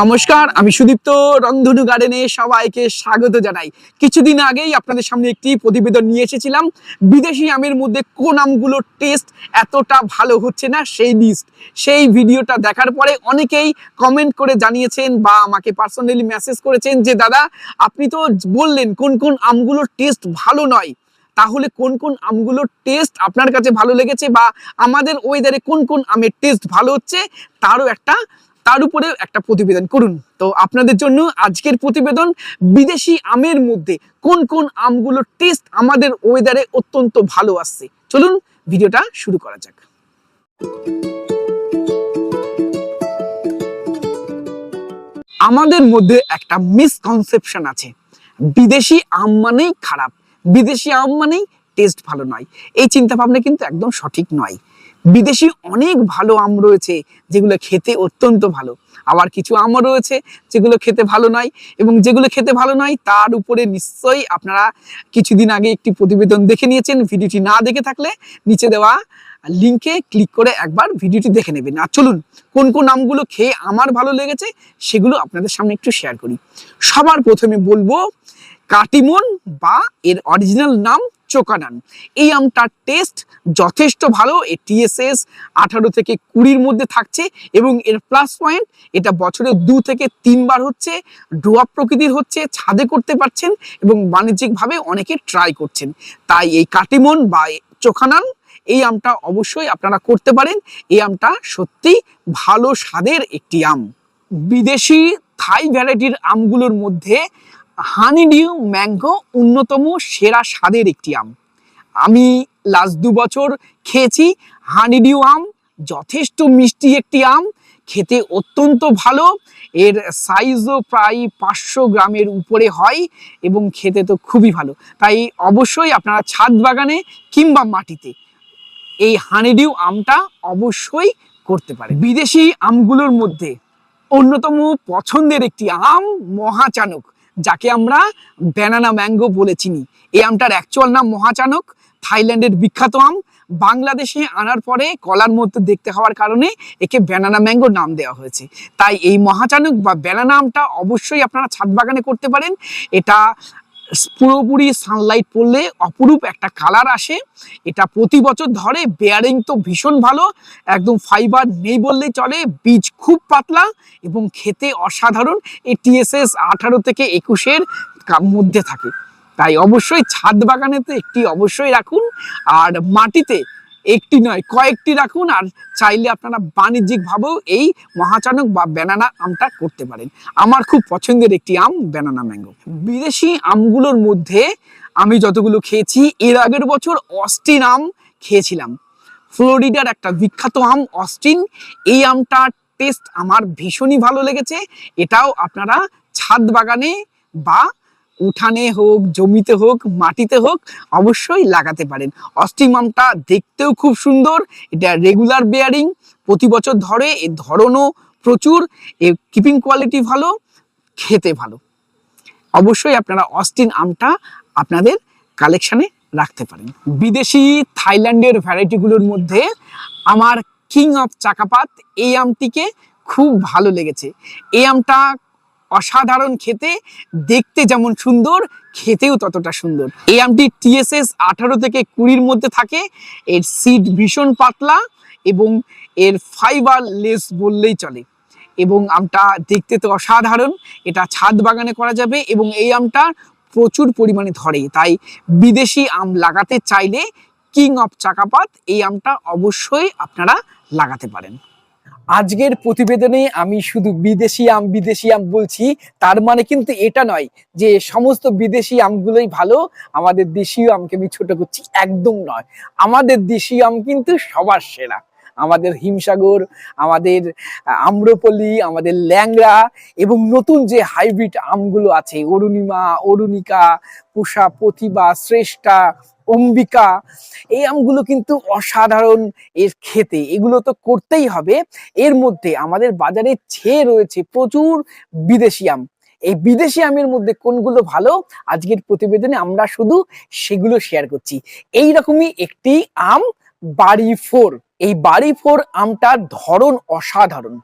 নমস্কার, আমি সুদীপ্ত রংধনু গার্ডেনে সবাইকে স্বাগত জানাই। কিছুদিন আগেই আপনাদের সামনে একটি প্রতিবেদন নিয়ে এসেছিলাম। বিদেশি আমের মধ্যে কোন আমগুলোর টেস্ট এতটা ভালো হচ্ছে না সেই লিস্ট সেই ভিডিওটা দেখার পরে অনেকেই কমেন্ট করে জানিয়েছেন বা আমাকে পার্সোনালি মেসেজ করেছেন যে, দাদা, আপনি তো বললেন কোন কোন আমগুলোর টেস্ট ভালো নয়। তাহলে কোন কোন আমগুলোর টেস্ট আপনার কাছে ভালো লেগেছে বা আমাদের ওয়েদারে কোন কোন আমের টেস্ট ভালো হচ্ছে? তারও একটা তার উপরে একটা প্রতিবেদন করুন। তো আপনাদের জন্য আজকের প্রতিবেদন, বিদেশি আমের মধ্যে কোন কোন আমগুলোর টেস্ট আমাদের ওয়েদারে অত্যন্ত ভালো আসছে। চলুন ভিডিওটা শুরু করা যাক। আমাদের মধ্যে একটা মিসকনসেপশন আছে। বিদেশি আম মানেই খারাপ, বিদেশি আম মানেই টেস্ট ভালো নয়। এই চিন্তা ভাবনা কিন্তু একদম সঠিক নয়। বিদেশি অনেক ভালো আম রয়েছে যেগুলো খেতে অত্যন্ত ভালো। আবার কিছু আমও রয়েছে যেগুলো খেতে ভালো নয় এবং যেগুলো খেতে ভালো নয় তার উপরে নিশ্চয়ই আপনারা কিছুদিন আগে একটি প্রতিবেদন দেখে নিয়েছেন। ভিডিওটি না দেখে থাকলে নিচে দেওয়া লিঙ্কে ক্লিক করে একবার ভিডিওটি দেখে নেবেন। আর চলুন, কোন কোন আমগুলো খেয়ে আমার ভালো লেগেছে সেগুলো আপনাদের সামনে একটু শেয়ার করি। সবার প্রথমে বলব, কাটিমন বা এর অরিজিনাল নাম চোকানান এই আমটার টেস্ট যথেষ্ট ভালো এর টিএসএস আঠারো থেকে কুড়ির মধ্যে থাকছে এবং এর প্লাস পয়েন্ট এটা বছরে দু থেকে তিনবার হচ্ছে ডোয়া প্রকৃতির হচ্ছে, ছাদে করতে পারছেন এবং বাণিজ্যিকভাবে অনেকে ট্রাই করছেন। তাই এই কাটিমন বা চোখানান এই আমটা অবশ্যই আপনারা করতে পারেন। এই আমটা সত্যি ভালো স্বাদের একটি আম। বিদেশি থাই ভ্যারাইটির আমগুলোর মধ্যে হানিডিউ ম্যাঙ্গো অন্যতম সেরা স্বাদের একটি আম। আমি লাস্ট দু বছর খেয়েছি হানিডিউ আম, যথেষ্ট মিষ্টি একটি আম, খেতে অত্যন্ত ভালো, এর সাইজও প্রায় পাঁচশো গ্রামের উপরে হয় এবং খেতে তো খুবই ভালো। তাই অবশ্যই আপনারা ছাদ বাগানে কিংবা মাটিতে এই হানিডিউ আমটা অবশ্যই করতে পারে বিদেশি আমগুলোর মধ্যে অন্যতম পছন্দের একটি আম মহাচানক। যাকে আমরা ব্যানানা ম্যাঙ্গো বলে চিনি। এই আমটার অ্যাকচুয়াল নাম মহাচানক, থাইল্যান্ডের বিখ্যাত আম। বাংলাদেশে আনার পরে কলার মধ্যে দেখতে হওয়ার কারণে একে ব্যানানা ম্যাঙ্গো নাম দেওয়া হয়েছে। তাই এই মহাচানক বা ব্যানানা আমটা অবশ্যই আপনারা ছাদ বাগানে করতে পারেন। এটা পুরোপুরি সানলাইট পড়লে অপরূপ একটা কালার আসে। এটা প্রতি বছর ধরে বেয়ারিং তো ভীষণ ভালো, একদম ফাইবার নেই বললে চলে, বীজ খুব পাতলা এবং খেতে অসাধারণ। এই টিএসএস আঠারো থেকে একুশের মধ্যে থাকে। তাই অবশ্যই ছাদ বাগানেতে একটি অবশ্যই রাখুন। আর মাটিতে একটি নয়, কয়েকটি রাখুন আর চাইলে আপনারা বাণিজ্যিকভাবেও এই মহাচানক বা ব্যানানা আমটা করতে পারেন। আমার খুব পছন্দের একটি আম, ব্যানানা ম্যাঙ্গো। বিদেশি আমগুলোর মধ্যে আমি যতগুলো খেয়েছি, এর আগের বছর অস্টিন আম খেয়েছিলাম। ফ্লোরিডার একটা বিখ্যাত আম, অস্টিন। এই আমটার টেস্ট আমার ভীষণই ভালো লেগেছে। এটাও আপনারা ছাদ বাগানে বা উঠানে হোক, জমিতে হোক, মাটিতে হোক, অবশ্যই লাগাতে পারেন। অস্টিম আমটা দেখতেও খুব সুন্দর। এটা রেগুলার বেয়ারিং প্রতি বছর ধরে এর ধরনও প্রচুর। এর কিপিং কোয়ালিটি ভালো, খেতে ভালো। অবশ্যই আপনারা অস্টিন আমটা আপনাদের কালেকশানে রাখতে পারেন। বিদেশি থাইল্যান্ডের ভ্যারাইটিগুলোর মধ্যে আমার কিং অফ চাকাপাত এই আমটিকে খুব ভালো লেগেছে। এই আমটা অসাধারণ খেতে, দেখতে যেমন সুন্দর, খেতেও ততটা সুন্দর। এই আমটি টিএসএস আঠারো থেকে কুড়ির মধ্যে থাকে। এর সিড ভীষণ পাতলা এবং এর ফাইবার লেস বললেই চলে। এবং আমটা দেখতে তো অসাধারণ, এটা ছাদ বাগানে করা যাবে এবং এই আমটা প্রচুর পরিমাণে ধরে। তাই বিদেশি আম লাগাতে চাইলে কিং অফ চাকাপাত এই আমটা অবশ্যই আপনারা লাগাতে পারেন। আজকের প্রতিবেদনে আমি শুধু বিদেশি আম বিদেশি আম বলছি, তার মানে কিন্তু এটা নয় যে সমস্ত বিদেশি আমগুলোই ভালো, আমাদের দেশীয় আমকে আমি ছোট করছি একদম নয়। আমাদের দেশীয় আম কিন্তু সবার সেরা। আমাদের হিমসাগর, আমাদের আম্রপলি, আমাদের ল্যাংড়া এবং নতুন যে হাইব্রিড আমগুলো আছে, অরুণিমা, অরুণিকা, পুষা, প্রতিভা, শ্রেষ্ঠা অম্বিকা, এই আমগুলো কিন্তু অসাধারণ এর খেতে। এগুলো তো করতেই হবে। এর মধ্যে আমাদের বাজারে ছেয়ে রয়েছে প্রচুর বিদেশি আম। এই বিদেশি আমের মধ্যে কোনগুলো ভালো? আজকের প্রতিবেদনে আমরা শুধু সেগুলো শেয়ার করছি। এই রকমই একটি আম, বাড়ি ফোর। এই বাড়ি ফোর আমটার ধরন অসাধারণ।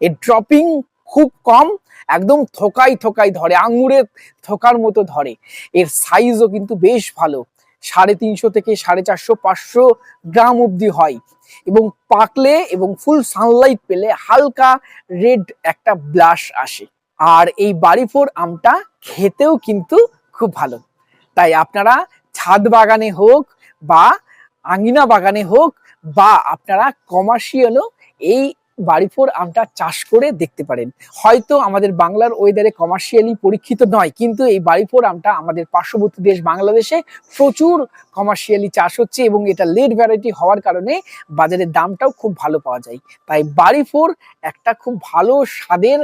এর ড্রপিং খুব কম, একদম থোকাই থোকাই ধরে আঙুরের থোকার মতো ধরে। এর সাইজও কিন্তু বেশ ভালো। সাড়ে তিনশো থেকে সাড়ে চারশো পাঁচশো গ্রাম অবধি হয়। এবং পাকলে এবং ফুল সানলাইট পেলে হালকা রেড একটা ব্লাশ আসে। আর এই বাড়িফোর আমটা খেতেও কিন্তু খুব ভালো। তাই আপনারা ছাদ বাগানে হোক বা আঙিনা বাগানে হোক বা আপনারা কমার্শিয়ালও এই বাড়িফোর আমটা চাষ করে দেখতে পারেন। হয়তো আমাদের বাংলার ওয়েদারে কমার্শিয়ালি পরীক্ষিত নয়, কিন্তু এই বাড়িফোর আমটা আমাদের পার্শ্ববর্তী দেশ বাংলাদেশে প্রচুর কমার্শিয়ালি চাষ হচ্ছে এবং এটা লেট ভ্যারাইটি হওয়ার কারণে বাজারের দামটাও খুব ভালো পাওয়া যায়। তাই বাড়িফোর একটা খুব ভালো স্বাদের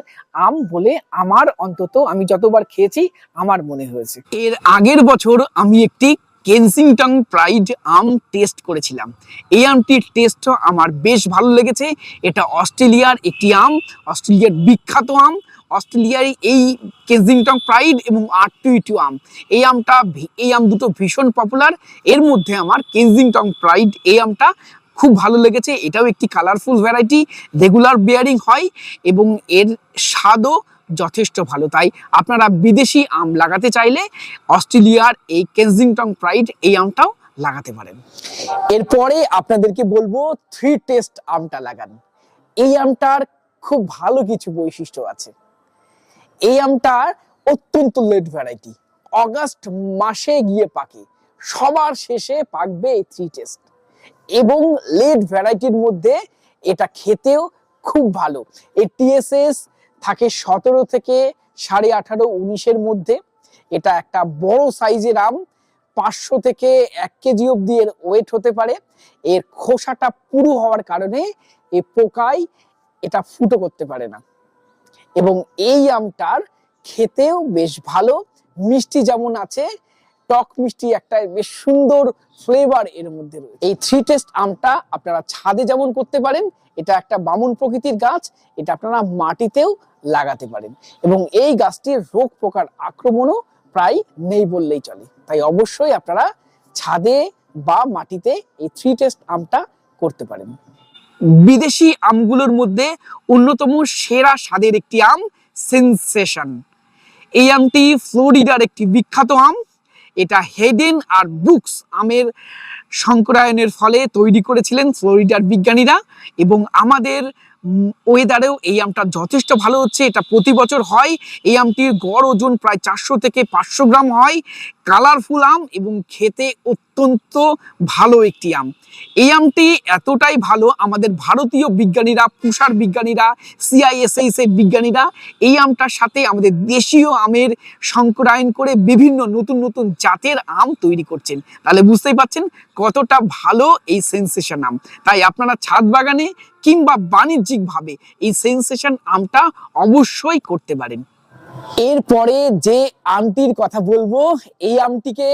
আম বলে আমার অন্তত আমি যতবার খেয়েছি, আমার মনে হয়েছে। এর আগের বছর আমি একটি কেনসিংটন প্রাইড আম টেস্ট করেছিলাম। এই আমটির টেস্টও আমার বেশ ভালো লেগেছে। এটা অস্ট্রেলিয়ার একটি আম, অস্ট্রেলিয়ার বিখ্যাত আম, অস্ট্রেলিয়ার এই কেনসিংটন প্রাইড এবং আর টু আম। এই আমটা এই আম দুটো ভীষণ পপুলার এর মধ্যে আমার কেনসিংটন প্রাইড এই আমটা খুব ভালো লেগেছে। এটাও একটি কালারফুল ভ্যারাইটি রেগুলার বেয়ারিং হয় এবং এর স্বাদও যথেষ্ট ভালো। তাই আপনারা বিদেশি আম লাগাতে চাইলে অস্ট্রেলিয়ার এই কেনজিংটং প্রাইড এই আমটাও লাগাতে পারেন। এরপরে আপনাদেরকে বলব থ্রি টেস্ট আমটা লাগান। এই আমটার খুব ভালো কিছু বৈশিষ্ট্য আছে। এই আমটার অত্যন্ত লেট ভ্যারাইটি অগাস্ট মাসে গিয়ে পাকে। সবার শেষে পাকবে এই থ্রি টেস্ট এবং লেট ভ্যারাইটির মধ্যে এটা খেতেও খুব ভালো। এর টিএসএস থাকে সতেরো থেকে সাড়ে আঠারো উনিশের মধ্যে। এটা একটা বড় সাইজের আম, পাঁচশো থেকে এক কেজি অব্দি এর ওয়েট হতে পারে। এর খোসাটা পুরু হওয়ার কারণে এ পোকায় এটা ফুটো করতে পারে না। এবং এই আমটার খেতেও বেশ ভালো, মিষ্টি যেমন আছে, টক মিষ্টি একটা বেশ সুন্দর ফ্লেভার এর মধ্যে রয়েছে। এই থ্রি টেস্ট আমটা আপনারা ছাদে যেমন করতে পারেন, এটা একটা বামুন প্রকৃতির গাছ, এটা আপনারা মাটিতেও লাগাতে পারেন। এবং এই গাছটির রোগ পোকার আক্রমণও প্রায় নেই বললেই চলে। তাই অবশ্যই আপনারা ছাদে বা মাটিতে এই থ্রি টেস্ট আমটা করতে পারেন। বিদেশি আমগুলোর মধ্যে অন্যতম সেরা স্বাদের একটি আম সেনসেশন এই আমটি ফ্লোরিডার একটি বিখ্যাত আম। এটা হেডেন আর বুকস আমের সংকরায়নের ফলে তৈরি করেছিলেন ফ্লোরিডার বিজ্ঞানীরা এবং আমাদের ওয়েদারেও এই আমটা যথেষ্ট ভালো হচ্ছে, এটা প্রতি বছর হয়। এই আমটির গড় ওজন প্রায় চারশো থেকে পাঁচশো গ্রাম হয়। কালারফুল আম এবং খেতে অত্যন্ত ভালো একটি আম। এই আমটি এতটাই ভালো, আমাদের ভারতীয় বিজ্ঞানীরা পুষার বিজ্ঞানীরা সিআইএসএইস এর বিজ্ঞানীরা এই আমটার সাথে আমাদের দেশীয় আমের সংকরায়ন করে বিভিন্ন নতুন নতুন জাতের আম তৈরি করছেন। তাহলে বুঝতেই পাচ্ছেন কতটা ভালো এই সেন্সেশন আম। তাই আপনারা ছাদ বাগানে কিংবা বাণিজ্যিকভাবে এই সেন্সেশন আমটা অবশ্যই করতে পারেন। এরপরে যে আমটির কথা বলব, এই আমটিকে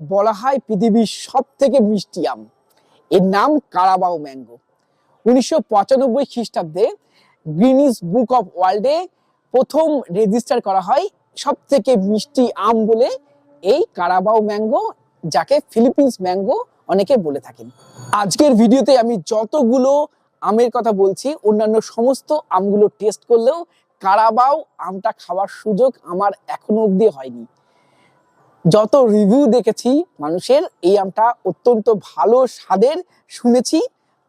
বলা হয় পৃথিবীর সব থেকে মিষ্টি আম। এর নাম কারাবাও ম্যাঙ্গো। উনিশশো পঁচানব্বই খ্রিস্টাব্দে গ্রিনিস বুক অফ ওয়ার্ল্ডে প্রথম রেজিস্টার করা হয় সব থেকে মিষ্টি আম বলে এই কারাবাও ম্যাঙ্গো, যাকে ফিলিপিন্স ম্যাঙ্গো অনেকে বলে থাকেন। আজকের ভিডিওতে আমি যতগুলো আমের কথা বলছি, অন্যান্য সমস্ত আমগুলো টেস্ট করলেও কারাবাও আমটা খাওয়ার সুযোগ আমার এখনও অবধি হয়নি। যত রিভিউ দেখেছি, মানুষের এই আমটা অত্যন্ত ভালো স্বাদের শুনেছি।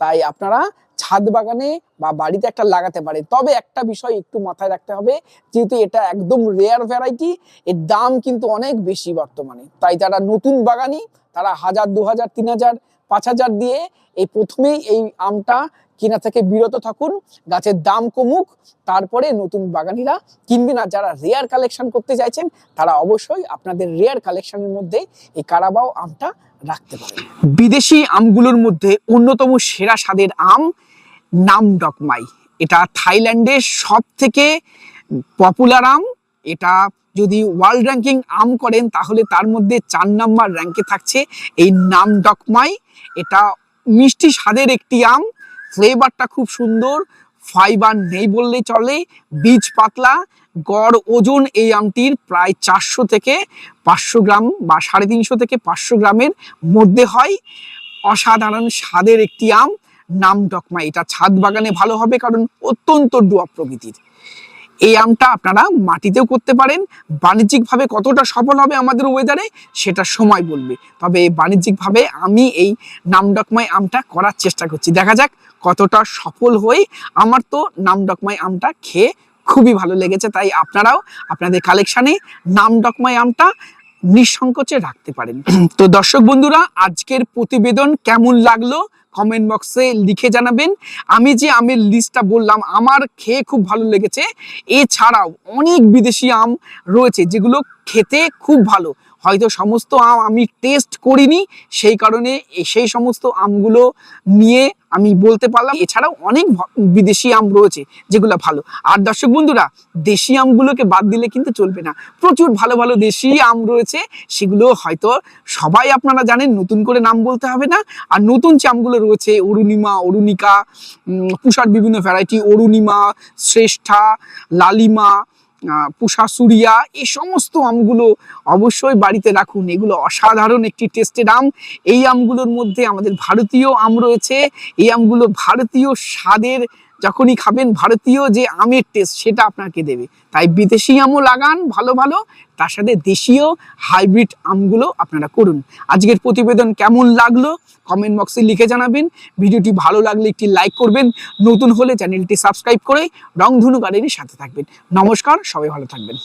তাই আপনারা ছাদ বাগানে বা বাড়িতে একটা লাগাতে পারেন। তবে একটা বিষয় একটু মাথায় রাখতে হবে, যেহেতু এটা একদম রেয়ার ভ্যারাইটি এর দাম কিন্তু অনেক বেশি বর্তমানে। তাই যারা নতুন বাগানি, তারা হাজার দু হাজার তিন হাজার, পাঁচ হাজার দিয়ে এই প্রথমেই এই আমটা কেনা থেকে বিরত থাকুন, গাছের দাম কমুক, তারপরে নতুন বাগানিরা কিনবেন। আর যারা রেয়ার কালেকশন করতে চাইছেন, তারা অবশ্যই আপনাদের রেয়ার কালেকশনের মধ্যে এই কারাবাও আমটা রাখতে পারেন। বিদেশি আমগুলোর মধ্যে অন্যতম সেরা স্বাদের আম নাম ডকমাই। এটা থাইল্যান্ডের সব থেকে পপুলার আম। এটা যদি ওয়ার্ল্ড র্যাঙ্কিং আম করেন, তাহলে তার মধ্যে চার নাম্বার র্যাঙ্কে থাকছে এই নাম ডকমাই। এটা মিষ্টি স্বাদের একটি আম। ফ্লেভারটা খুব সুন্দর ফাইবার নেই বললে চলে, বীজ পাতলা, গড় ওজন এই আমটির প্রায় চারশো থেকে পাঁচশো গ্রাম বা সাড়ে তিনশো থেকে পাঁচশো গ্রামের মধ্যে হয়। অসাধারণ স্বাদের একটি আম। নাম ডকমা এটা ছাদ বাগানে ভালো হবে কারণ অত্যন্ত ডুয়া প্রকৃতির। এই আমটা আপনারা মাটিতেও করতে পারেন। বাণিজ্যিকভাবে কতটা সফল হবে আমাদের ওয়েদারে সেটা সময় বলবে। তবে বাণিজ্যিকভাবে আমি এই নামডকমাই আমটা করার চেষ্টা করছি। দেখা যাক কতটা সফল হয়ে আমার তো নামডকমাই আমটা খেয়ে খুবই ভালো লেগেছে, তাই আপনারাও আপনাদের কালেকশানে নামডকমাই আমটা নিঃসংকোচে রাখতে পারেন। তো দর্শক বন্ধুরা, আজকের প্রতিবেদন কেমন লাগল? কমেন্ট বক্সে লিখে জানাবেন। আমি যে আমের লিস্টটা বললাম, আমার খেয়ে খুব ভালো লেগেছে। এছাড়াও অনেক বিদেশি আম রয়েছে যেগুলো খেতে খুব ভালো। হয়তো সমস্ত আম আমি টেস্ট করিনি, সেই কারণে সেই সমস্ত আমগুলো নিয়ে আমি বলতে পারলাম, এছাড়াও অনেক বিদেশি আম রয়েছে যেগুলো ভালো। আর দর্শক বন্ধুরা, দেশি আমগুলোকে বাদ দিলে কিন্তু চলবে না। প্রচুর ভালো ভালো দেশি আম রয়েছে, সেগুলো হয়তো সবাই আপনারা জানেন, নতুন করে নাম বলতে হবে না। আর নতুন যে আমগুলো রয়েছে, অরুণিমা, অরুণিকা পুষার বিভিন্ন ভ্যারাইটি অরুণিমা, শ্রেষ্ঠা, লালিমা পুষা সুরিয়া এই সমস্ত আমগুলো অবশ্যই বাড়িতে রাখুন। এগুলো অসাধারণ একটি টেস্টের আম। এই আমগুলোর মধ্যে আমাদের ভারতীয় আম রয়েছে। এই আমগুলো ভারতীয় স্বাদের যখনই খাবেন ভারতীয় যে আমের টেস্ট সেটা আপনাকে দেবে। তাই বিদেশি আমও লাগান ভালো ভালো, তার সাথে দেশীয় হাইব্রিড আমগুলো আপনারা করুন। আজকের প্রতিবেদন কেমন লাগল কমেন্ট বক্সে লিখে জানাবেন। ভিডিওটি ভালো লাগলে একটি লাইক করবেন। নতুন হলে চ্যানেলটি সাবস্ক্রাইব করে রংধনু গার্ডেনের সাথে থাকবেন। নমস্কার, সবাই ভালো থাকবেন।